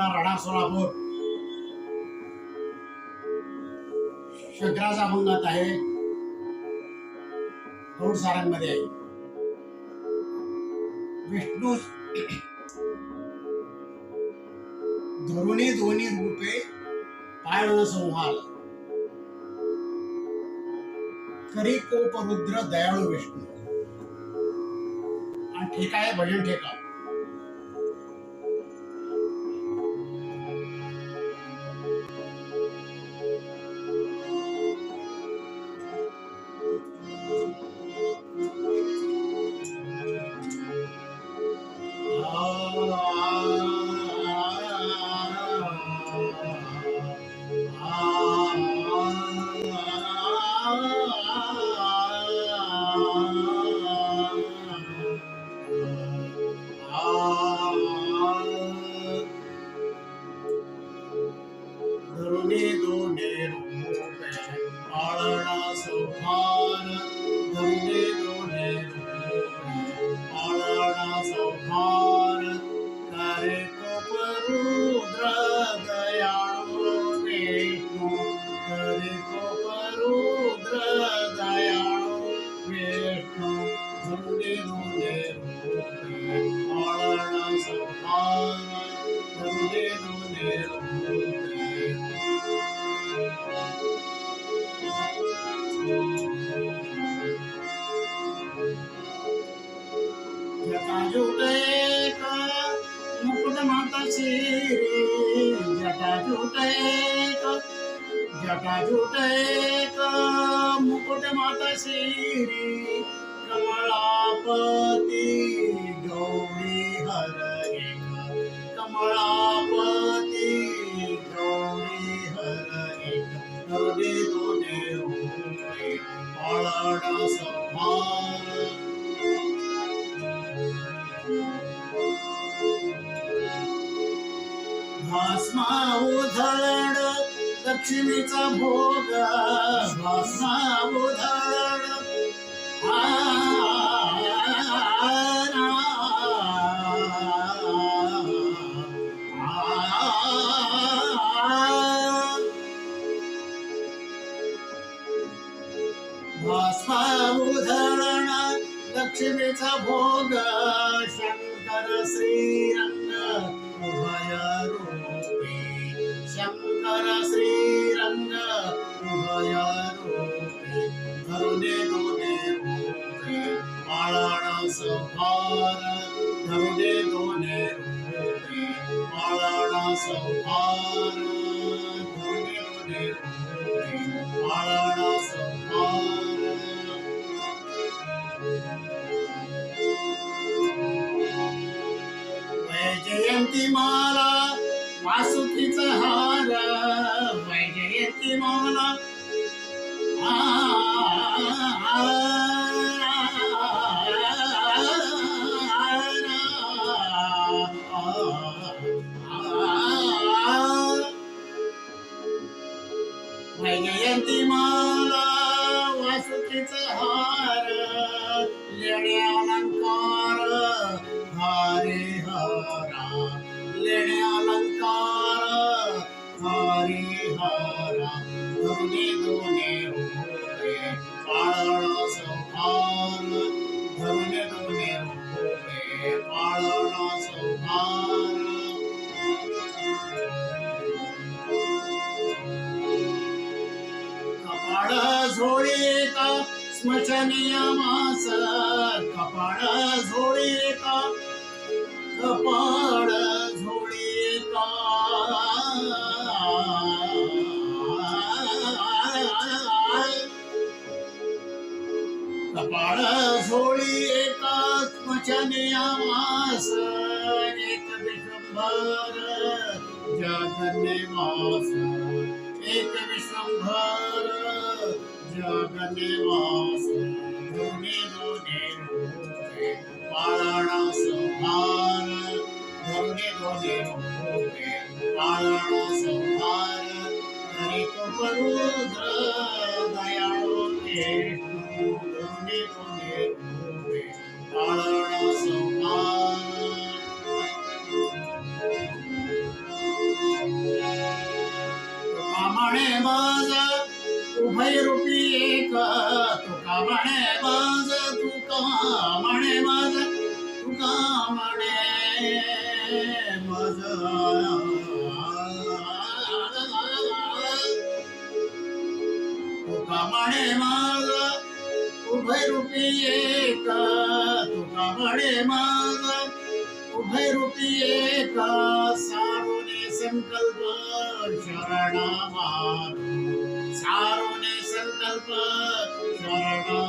मतदार राणा सोलापूर. शंकराचा मंगत आहे. कौड सारांमध्ये आहे. विष्णू धरुणी दोन्ही रूपे पाळण संहार. करी कोप रुद्र दयाळू विष्णू. आणि ठेका आहे भजन ठेका. धरुणी दोने रूपे आळणा संहार जटाजुटे का? मुकुट माता श्री जटाजुटे का? जटाजुटे का? मुकुट माता श्री कमलापती गौरी हर कमलापती गौरी हर हरे दोने रूपे पाळणा भास्मा उधळण लक्ष्मीचा भोग भास्मा उधळण भस्मा उधळण लक्ष्मीचा भोग शंकर श्रीरंग उभय रूपी. शंकर श्रीरंग उभय रूपी धरुणे दोने रूपे पाळण संहार धरुणे दोने रूपे पाळण संहार धरुणे दोने रूपे पाळण संहार वैजयंती माला वैजयंती माला वैजयंती माला वासुकीचा हार लेणे अलंकार हरे हरा लेणे धरुणे दोने रूपे पाळण संहार धरुणे दोने पाळण संहार कपाळ झोळे का मास कपाळ झोळे का कपाळ स्मशनीय एक विश्वंभर जगन्निवास एक विश्वंभर जगन्निवास दोन्ही दोन्ही रूपे पाळणा संहार दोन्ही दोन्ही रूपे पाळणा संहार हरे उभयरूपी एक तुका म्हणे माझ तुका म्हणे माझ तुका म्हणे माझ. तुका म्हणे माझ उभयरूपी एक तुका म्हणे माझ उभयरूपी एक सा संकल्प शरणा सारोने संकल्प शरणा